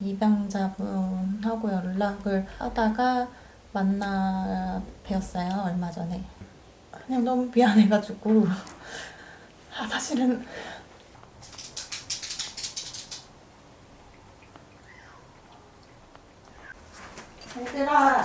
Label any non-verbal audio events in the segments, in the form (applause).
입양자분하고 연락을 하다가 만나 뵈었어요 얼마 전에. 그냥 너무 미안해가지고. (laughs) 아 사실은. 얘들아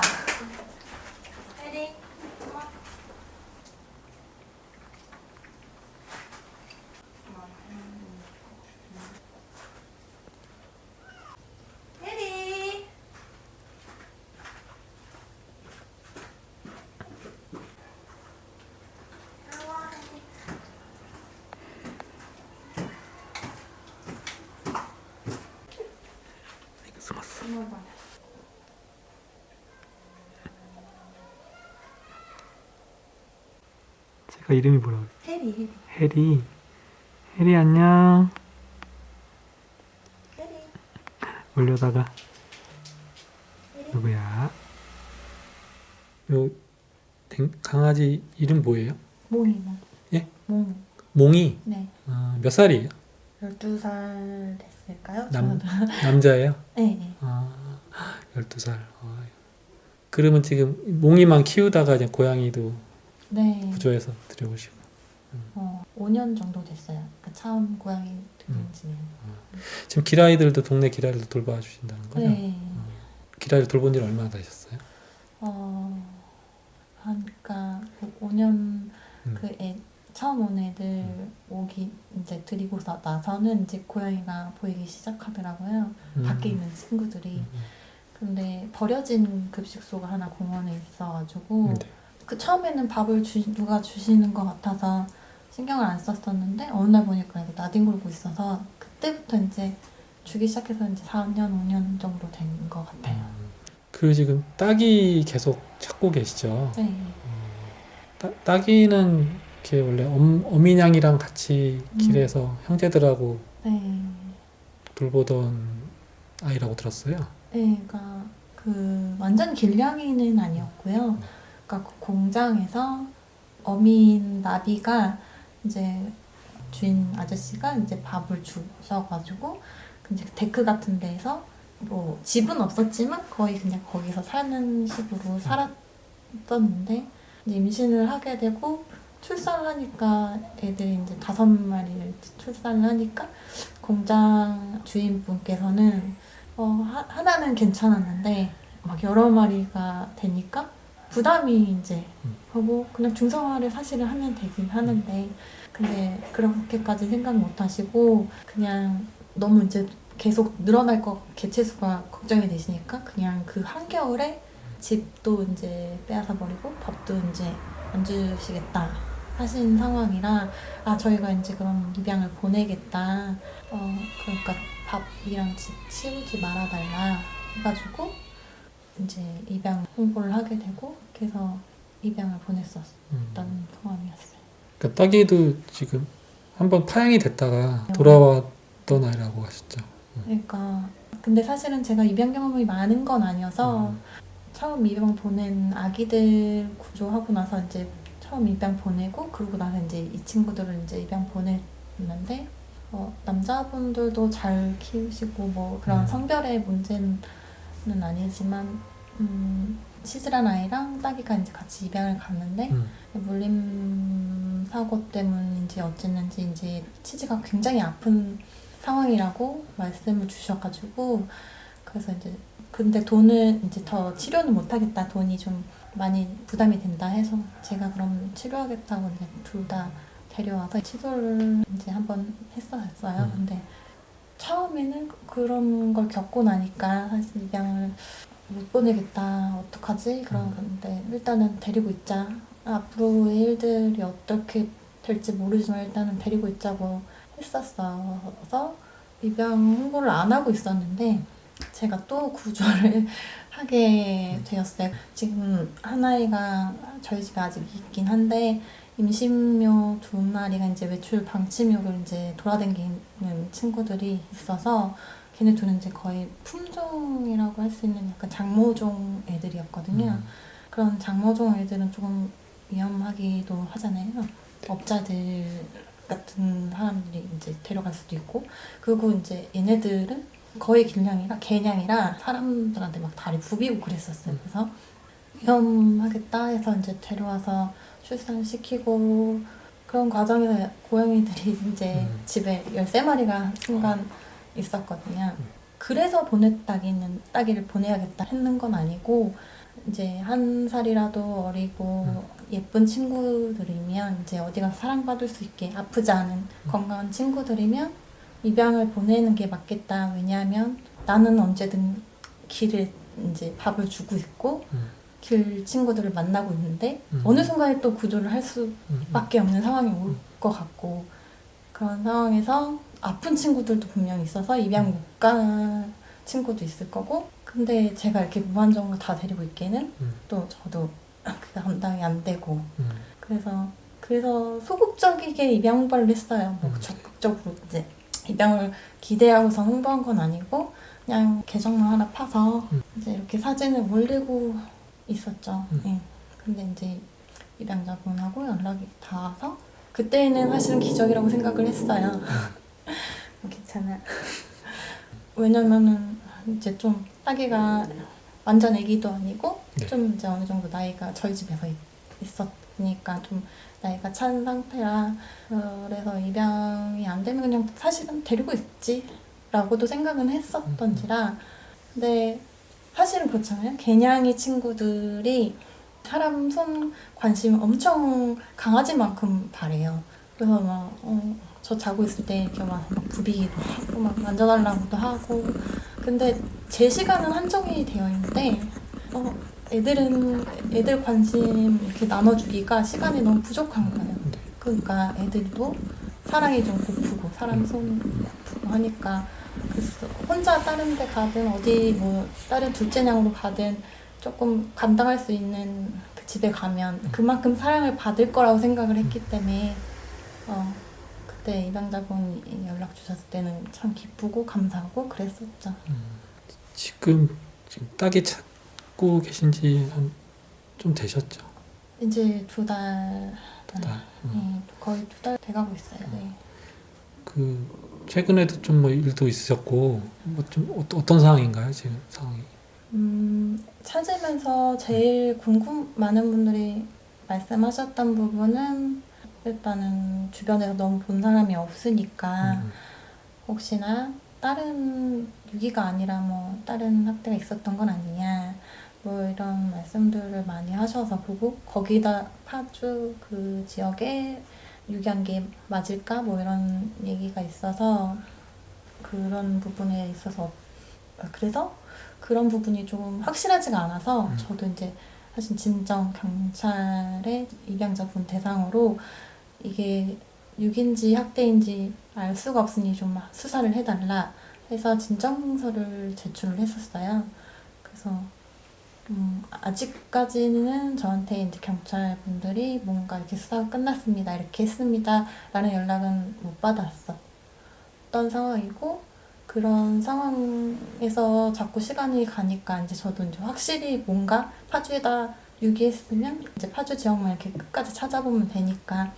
숨었어. 제가 이름이 뭐라고? 혜리 해리. 해리 안녕. 혜리 올려다가 누구야? 요 댕- 강아지 이름 뭐예요? 몽이나 예? 몽 몽이 네. 어, 몇 살이에요? 12살 됐을까요? 남-. (laughs) 남자예요? 네, 네. 아, 12살. 어. 그러면 지금 몽이만 키우다가 이제 고양이도 네. 구조해서 들여오시고. 어, 5년 정도 됐어요. 그 처음 고양이 들인 지는. 지금 길아이들도 동네 길아이들도 돌봐 주신다는 거죠? 네. 길아이를 돌본 지 얼마나 되셨어요? 어, 하니까 5년 음. 그 애, 처음 온 애들 오기 이제 드리고 서 나서는 이제 고양이가 보이기 시작하더라고요. 음. 밖에 있는 친구들이. 음. 근데 버려진 급식소가 하나 공원에 있어가지고 음, 네. 그 처음에는 밥을 주, 누가 주시는 것 같아서 신경을 안 썼었는데 어느 날 보니까 이게 나뒹굴고 있어서 그때부터 이제 주기 시작해서 이제 4년, 5년 정도 된 것 같아요. 음. 그 지금 딸기 계속 찾고 계시죠? 네. 따, 딸기는 이렇게 원래 엄, 어미냥이랑 같이 음. 길에서 형제들하고 네. 돌보던 아이라고 들었어요. 네, 그러니까 그 완전 길냥이는 아니었고요. 그러니까 그 공장에서 어민 나비가 이제 주인 아저씨가 이제 밥을 주셔가지고 그 이제 데크 같은 데서 뭐 집은 없었지만 거의 그냥 거기서 사는 식으로 살았었는데 이제 임신을 하게 되고 출산을 하니까 애들이 이제 다섯 마리를 출산을 하니까 공장 주인분께서는 어, 하, 하나는 괜찮았는데 막 여러 마리가 되니까 부담이 이제 음. 하고 그냥 중성화를 사실은 하면 되긴 하는데 근데 그렇게까지 생각 못 하시고 그냥 너무 이제 계속 늘어날 것 개체수가 걱정이 되시니까 그냥 그 한겨울에 집도 이제 빼앗아 버리고 밥도 이제 안 주시겠다 하신 상황이라 아 저희가 이제 그럼 입양을 보내겠다 어 그러니까 밥이랑 집 치우지 말아달라 해가지고 이제 입양 홍보를 하게 되고 그래서 입양을 보냈었던 음. 상황이었어요. 그러니까 딸기도 지금 한번 파양이 됐다가 어. 돌아왔던 아이라고 하셨죠. 그러니까 근데 사실은 제가 입양 경험이 많은 건 아니어서 음. 처음 입양 보낸 아기들 구조하고 나서 이제 처음 입양 보내고 그러고 나서 이제 이 친구들을 이제 입양 보냈는데 어, 남자분들도 잘 키우시고 뭐 그런 음. 성별의 문제는 아니지만 음, 시즈란 아이랑 딸기가 이제 같이 입양을 갔는데 음. 물림 사고 때문인지 어쨌는지 이제 치즈가 굉장히 아픈 상황이라고 말씀을 주셔가지고 그래서 이제 근데 돈을 이제 더 치료는 못하겠다 돈이 좀 많이 부담이 된다 해서 제가 그럼 치료하겠다고 이제 둘 다 데려와서 치료를 이제 한번 했었어요. 음. 근데 처음에는 그런 걸 겪고 나니까 사실 입양을 못 보내겠다 어떡하지 그런 음. 건데 일단은 데리고 있자 앞으로의 일들이 어떻게 될지 모르지만 일단은 데리고 있자고 했었어서 입양 홍보를 안 하고 있었는데 제가 또 구조를 하게 되었어요. 지금 한 아이가 저희 집에 아직 있긴 한데 임신묘 두 마리가 이제 외출 방치묘를 이제 돌아다니는 친구들이 있어서 걔네 둘은 이제 거의 품종이라고 할 수 있는 약간 장모종 애들이었거든요. 음. 그런 장모종 애들은 조금 위험하기도 하잖아요. 업자들 같은 사람들이 이제 데려갈 수도 있고 그리고 이제 얘네들은 거의 길냥이라 개냥이라 사람들한테 막 다리 부비고 그랬었어요. 그래서 위험하겠다 해서 이제 데려와서 출산시키고 그런 과정에서 고양이들이 (laughs) 이제 음. 집에 13마리가 순간 있었거든요. 그래서 보냈다기는 따기를 보내야겠다 했는 건 아니고 이제 한 살이라도 어리고 예쁜 친구들이면 이제 어디 가서 사랑받을 수 있게 아프지 않은 건강한 친구들이면 입양을 보내는 게 맞겠다. 왜냐하면 나는 언제든 길을 이제 밥을 주고 있고 음. 길 친구들을 만나고 있는데 음. 어느 순간에 또 구조를 할 수밖에 음. 없는 상황이 올 것 같고 그런 상황에서 아픈 친구들도 분명히 있어서 입양 못간 친구도 있을 거고 근데 제가 이렇게 무한정으로 다 데리고 있기에는 음. 또 저도 (laughs) 그게 감당이 안 되고 음. 그래서 그래서 소극적이게 입양 홍보를 했어요. 뭐 음. 적극적으로 이제 입양을 기대하고서 홍보한 건 아니고 그냥 계정만 하나 파서 음. 이제 이렇게 사진을 올리고 있었죠. 음. 예. 근데 이제 입양자분하고 연락이 닿아서 그때는 사실은 기적이라고 생각을 했어요. (laughs) 괜찮아. 왜냐면은 이제 좀 딸기가 완전 아기도 아니고 네. 좀 이제 어느 정도 나이가 저희 집에서 있, 있었으니까 좀 나이가 찬 상태라 그래서 입양이 안 되면 그냥 사실은 데리고 있지 라고도 생각은 했었던지라 근데 사실은 그렇잖아요. 개냥이 친구들이 사람 손 관심 엄청 강아지만큼 바래요. 그래서 막, 어, 저 자고 있을 때 이렇게 막, 막 부비기도 하고, 막 만져달라고도 하고. 근데 제 시간은 한정이 되어 있는데, 어, 애들은, 애들 관심 이렇게 나눠주기가 시간이 너무 부족한 거예요. 네. 그러니까 애들도 사랑이 좀 고프고, 사람 손 고프고 하니까. 그래서 혼자 다른 데 가든, 어디 뭐, 다른 둘째 냥으로 가든, 조금 감당할 수 있는 그 집에 가면 그만큼 사랑을 받을 거라고 생각을 했기 때문에 어 그때 입양자분이 연락 주셨을 때는 참 기쁘고 감사하고 그랬었죠. 지금 지금 딸기 찾고 계신지 한좀 되셨죠? 이제 두 달, 두 달. 음. 네, 거의 두 달 돼가고 있어요. 네. 그 최근에도 좀 뭐 일도 있으셨고 뭐 좀 어떤 상황인가요 지금 상황이? 음, 찾으면서 제일 궁금 많은 분들이 말씀하셨던 부분은 일단은 주변에서 너무 본 사람이 없으니까 음. 혹시나 다른 유기가 아니라 뭐 다른 학대가 있었던 건 아니냐 뭐 이런 말씀들을 많이 하셔서 보고 거기다 파주 그 지역에 유기한 게 맞을까 뭐 이런 얘기가 있어서 그런 부분에 있어서 아, 그래서 그런 부분이 조금 확실하지가 않아서 음. 저도 이제 사실 진정 경찰의 입양자분 대상으로 이게 육인지 학대인지 알 수가 없으니 좀 수사를 해달라 해서 진정서를 제출을 했었어요. 그래서 음, 아직까지는 저한테 이제 경찰 분들이 뭔가 이렇게 수사가 끝났습니다. 이렇게 했습니다. 라는 연락은 못 받았었던 상황이고 그런 상황에서 자꾸 시간이 가니까 이제 저도 이제 확실히 뭔가 파주에다 유기했으면 이제 파주 지역만 이렇게 끝까지 찾아보면 되니까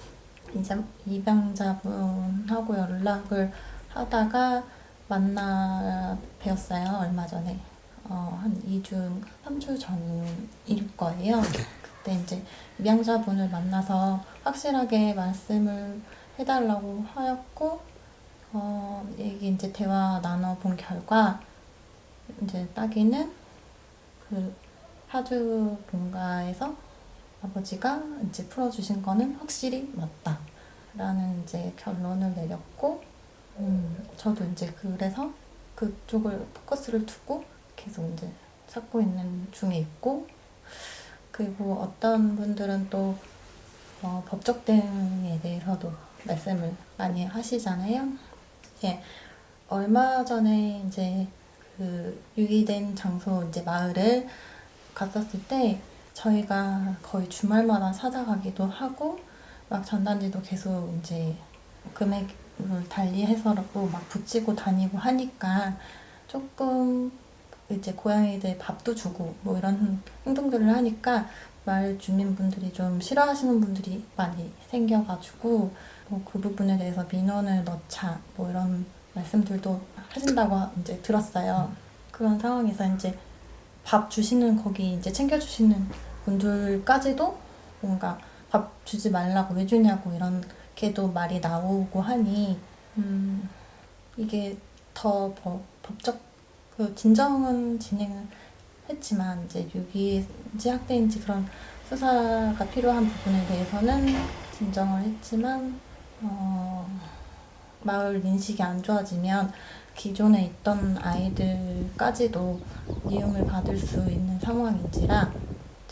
이제 입양자분하고 연락을 하다가 만나 뵈었어요 얼마 전에 어, 한 2주, 3주 전일 거예요. 그때 이제 입양자분을 만나서 확실하게 말씀을 해달라고 하였고 어, 얘기 이제 대화 나눠본 결과 이제 따기는 그 파주 본가에서 아버지가 이제 풀어주신 거는 확실히 맞다 라는 이제 결론을 내렸고 음, 저도 이제 그래서 그쪽을 포커스를 두고 계속 이제 찾고 있는 중에 있고 그리고 어떤 분들은 또 어, 법적 대응에 대해서도 말씀을 많이 하시잖아요. 예, 얼마 전에 이제 그 유기된 장소 이제 마을을 갔었을 때 저희가 거의 주말마다 찾아가기도 하고 막 전단지도 계속 이제 금액을 달리해서라고 막 붙이고 다니고 하니까 조금 이제 고양이들 밥도 주고 뭐 이런 행동들을 하니까 마을 주민분들이 좀 싫어하시는 분들이 많이 생겨가지고 뭐 그 부분에 대해서 민원을 넣자 뭐 이런 말씀들도 하신다고 이제 들었어요. 그런 상황에서 이제 밥 주시는 거기 이제 챙겨주시는 분들까지도 뭔가 밥 주지 말라고 왜 주냐고 이렇게도 말이 나오고 하니 음 이게 더 법, 법적 그 진정은 진행을 했지만 이제 유기인지 학대인지 그런 수사가 필요한 부분에 대해서는 진정을 했지만 어, 마을 인식이 안 좋아지면 기존에 있던 아이들까지도 미움을 받을 수 있는 상황인지라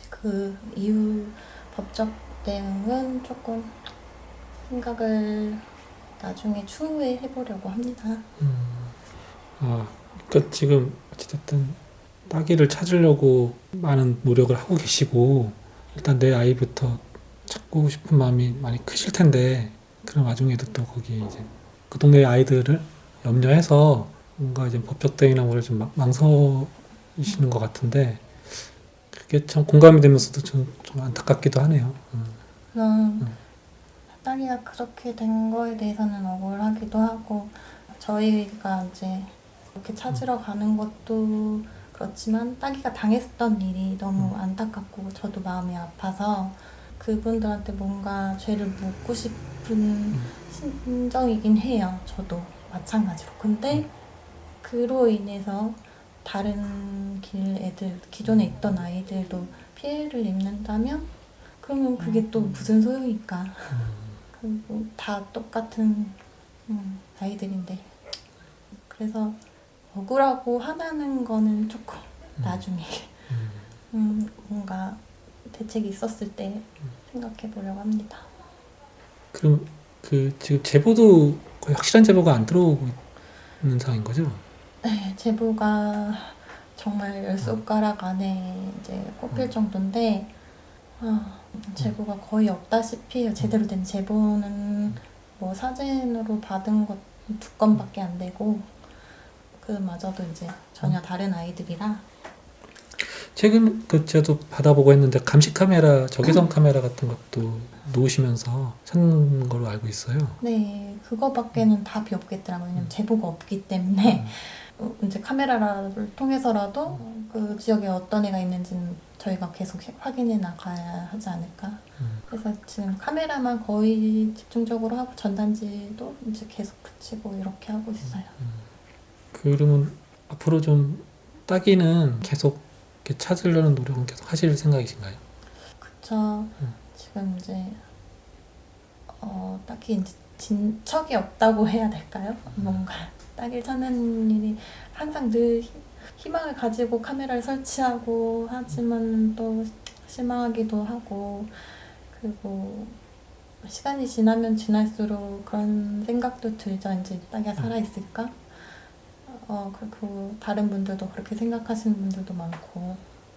그 이후 법적 대응은 조금 생각을 나중에 추후에 해보려고 합니다. 음, 아, 그러니까 지금 어찌됐든 따기를 찾으려고 많은 노력을 하고 계시고 일단 내 아이부터 찾고 싶은 마음이 많이 크실 텐데 그런 와중에도 또 거기 이제 그 동네 아이들을 염려해서 뭔가 이제 법적 대응이나 뭐를 좀 망- 망설이시는 것 같은데 그게 참 공감이 되면서도 좀, 좀 안타깝기도 하네요. 음. 그럼 딸이가 그렇게 된 거에 대해서는 억울하기도 하고 저희가 이제 이렇게 찾으러 가는 것도 그렇지만 딸이가 당했던 일이 너무 안타깝고 저도 마음이 아파서 그분들한테 뭔가 죄를 묻고 싶은 심정이긴 해요. 저도 마찬가지로. 근데 그로 인해서 다른 길 애들 기존에 있던 아이들도 피해를 입는다면 그러면 그게 또 무슨 소용일까? 그리고 다 똑같은 음, 아이들인데 그래서 억울하고 화나는 거는 조금 나중에 음. 음, 뭔가 대책이 있었을 때 생각해 보려고 합니다. 그럼 그 지금 제보도 거의 확실한 제보가 안 들어오고 있는 상황인 거죠? 네, 제보가 정말 열 손가락 안에 이제 꼽힐 정도인데 아, 제보가 거의 없다시피. 제대로 된 제보는 뭐 사진으로 받은 것 두 건밖에 안 되고 그마저도 이제 전혀 다른 아이들이라 최근 그 저도 받아보고 했는데 감시 카메라, 적외선 카메라 같은 것도 놓으시면서 찾는 걸로 알고 있어요. 네 그거밖에는 답이 없겠더라고요. 왜냐면 제보가 없기 때문에 어, 이제 카메라를 통해서라도 그 지역에 어떤 애가 있는지는 저희가 계속 확인해 나가야 하지 않을까. 음. 그래서 지금 카메라만 거의 집중적으로 하고 전단지도 이제 계속 붙이고 이렇게 하고 있어요. 그러면 앞으로 좀 따기는 계속 찾으려는 노력은 계속 하실 생각이신가요? 그쵸. 음. 지금 이제 어 딱히 이제 진척이 없다고 해야 될까요? 뭔가 딱일 찾는 일이 항상 늘 희- 희망을 가지고 카메라를 설치하고 하지만 또 실망하기도 하고 그리고 시간이 지나면 지날수록 그런 생각도 들죠. 이제 딸기가 살아 있을까? 어 그리고 다른 분들도 그렇게 생각하시는 분들도 많고.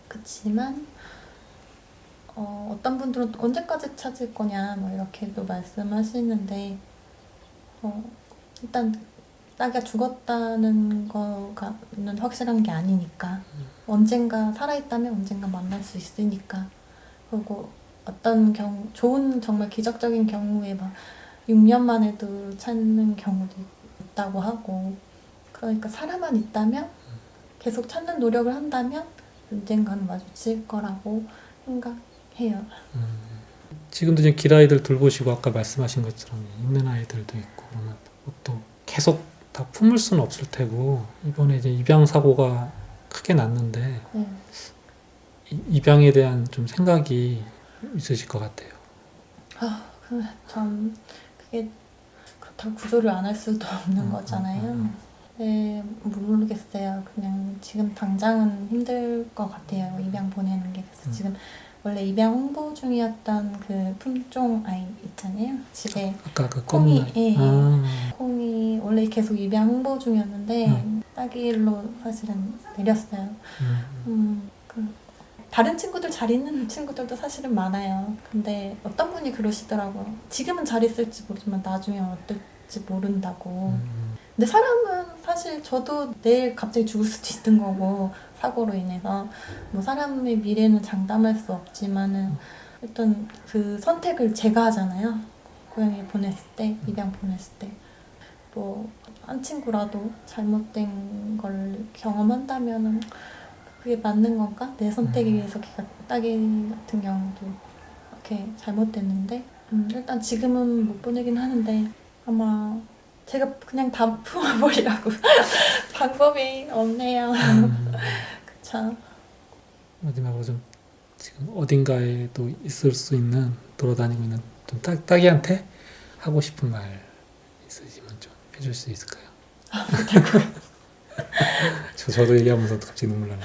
그치만 어, 어떤 분들은 또 언제까지 찾을 거냐 뭐 이렇게도 말씀하시는데 어, 일단 딸기가 죽었다는 거가는 확실한 게 아니니까. 언젠가 살아있다면 언젠가 만날 수 있으니까. 그리고 어떤 경우 좋은 정말 기적적인 경우에 막 6년 만에도 찾는 경우도 있다고 하고 그러니까 살아만 있다면 계속 찾는 노력을 한다면 언젠가는 마주칠 거라고 생각해요. 지금도 이제 길 아이들 돌보시고 아까 말씀하신 것처럼 있는 아이들도 있고 그러면 또 계속 다 품을 수는 없을 테고 이번에 이제 입양 사고가 크게 났는데 네. 이- 입양에 대한 좀 생각이 있으실 것 같아요. 아, 그, 참 그게 그렇다고 구조를 안 할 수도 없는 음, 거잖아요. 음, 네, 모르겠어요. 그냥 지금 당장은 힘들 것 같아요. 입양 보내는 게. 그래서 음. 지금 원래 입양 홍보 중이었던 그 품종 아이 있잖아요. 집에 아까 그 콩이, 예, 예. 아, 콩이 원래 계속 입양 홍보 중이었는데 음. 따길로 사실은 내렸어요. 음, 음, 그 다른 친구들 잘 있는 친구들도 사실은 많아요. 근데 어떤 분이 그러시더라고요. 지금은 잘 있을지 모르지만 나중에 어떨지 모른다고. 음, 근데 사람은 사실 저도 내일 갑자기 죽을 수도 있는 거고 사고로 인해서 뭐 사람의 미래는 장담할 수 없지만은 일단 그 선택을 제가 하잖아요. 고양이 보냈을 때 입양 보냈을 때 뭐 한 친구라도 잘못된 걸 경험한다면은 그게 맞는 건가? 내 선택에 의해서 걔가 따기 같은 경우도 이렇게 잘못됐는데 음, 일단 지금은 못 보내긴 하는데 아마 제가 그냥 다 품어버리라고 (laughs) 방법이 없네요. 음, (laughs) 그쵸. 마지막으로 좀 지금 어딘가에 또 있을 수 있는 돌아다니고 있는 좀 따, 따기한테 하고 싶은 말 있으시면 좀 해줄 수 있을까요? (laughs) 저 저도 얘기하면서 갑자기 눈물 나네.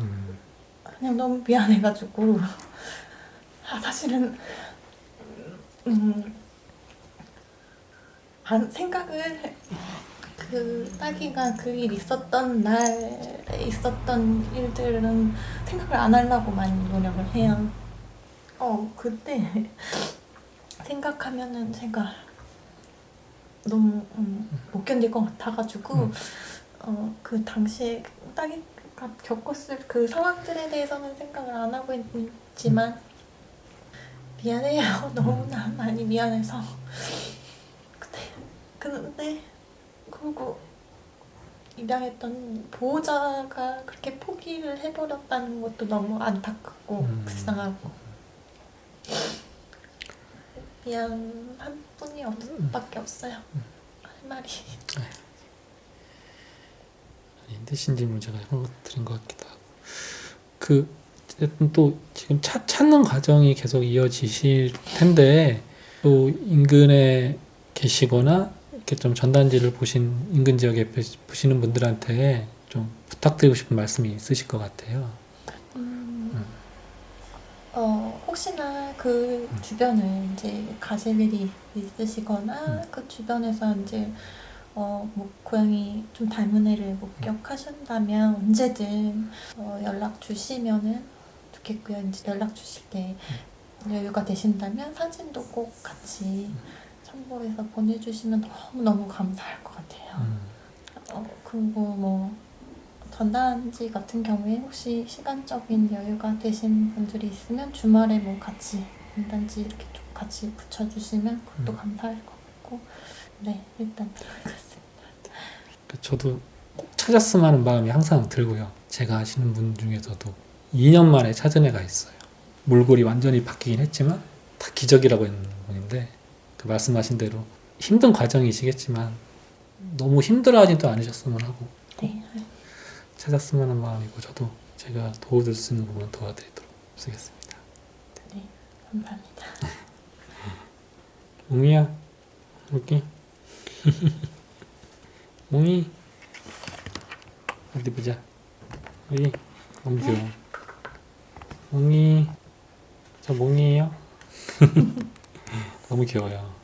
음, 그냥 너무 미안해가지고 아 사실은 음 안, 생각을 그 딸기가 그 일 있었던 날에 있었던 일들은 생각을 안 하려고 많이 노력을 해요. 어 그때 (laughs) 생각하면은 제가 너무 음, 못 견딜 것 같아가지고 음. 어그 당시에 딸기가 겪었을 그 상황들에 대해서는 생각을 안 하고 있지만 미안해요 (laughs) 너무나 많이 미안해서 근데 그리고 입양했던 보호자가 그렇게 포기를 해버렸다는 것도 너무 안타깝고 음. 불쌍하고. 미안한 뿐이 없, 밖에 없어요. 할 말이. 힘드신 질문 제가 한것 드린 것 같기도 하고. 그 어쨌든 또 지금 차, 찾는 과정이 계속 이어지실 텐데 또 인근에 계시거나 이렇게 좀 전단지를 보신 인근 지역에 보- 보시는 분들한테 좀 부탁드리고 싶은 말씀이 있으실 것 같아요. 음, 어, 혹시나 그 주변을 이제 가실 일이 있으시거나 그 주변에서 이제 어, 뭐 고양이 좀 닮은 애를 목격하신다면 언제든 어, 연락 주시면은 좋겠고요. 이제 연락 주실 때 여유가 되신다면 사진도 꼭 같이 첨부해서 보내주시면 너무 너무 감사할 것 같아요. 음, 어, 그리고 뭐 전단지 같은 경우에 혹시 시간적인 여유가 되신 분들이 있으면 주말에 뭐 같이 전단지 이렇게 좀 같이 붙여주시면 그것도 음. 감사할 것 같고 네 일단 그렇습니다. 그 저도 꼭 찾았으면 하는 마음이 항상 들고요. 제가 아시는 분 중에서도 2년 만에 찾은 애가 있어요. 몰골이 완전히 바뀌긴 했지만 다 기적이라고 했는 분인데 그 말씀하신 대로 힘든 과정이시겠지만 너무 힘들어하지도 않으셨으면 하고 네, 찾았으면 하는 마음이고 저도 제가 도와줄 수 있는 부분은 도와드리도록 쓰겠습니다. 감사합니다. (laughs) 몽이야? 여기? (laughs) 몽이? 어디 보자. 여기? 너무 귀여워 몽이? 저 몽이에요 (laughs) 너무 귀여워요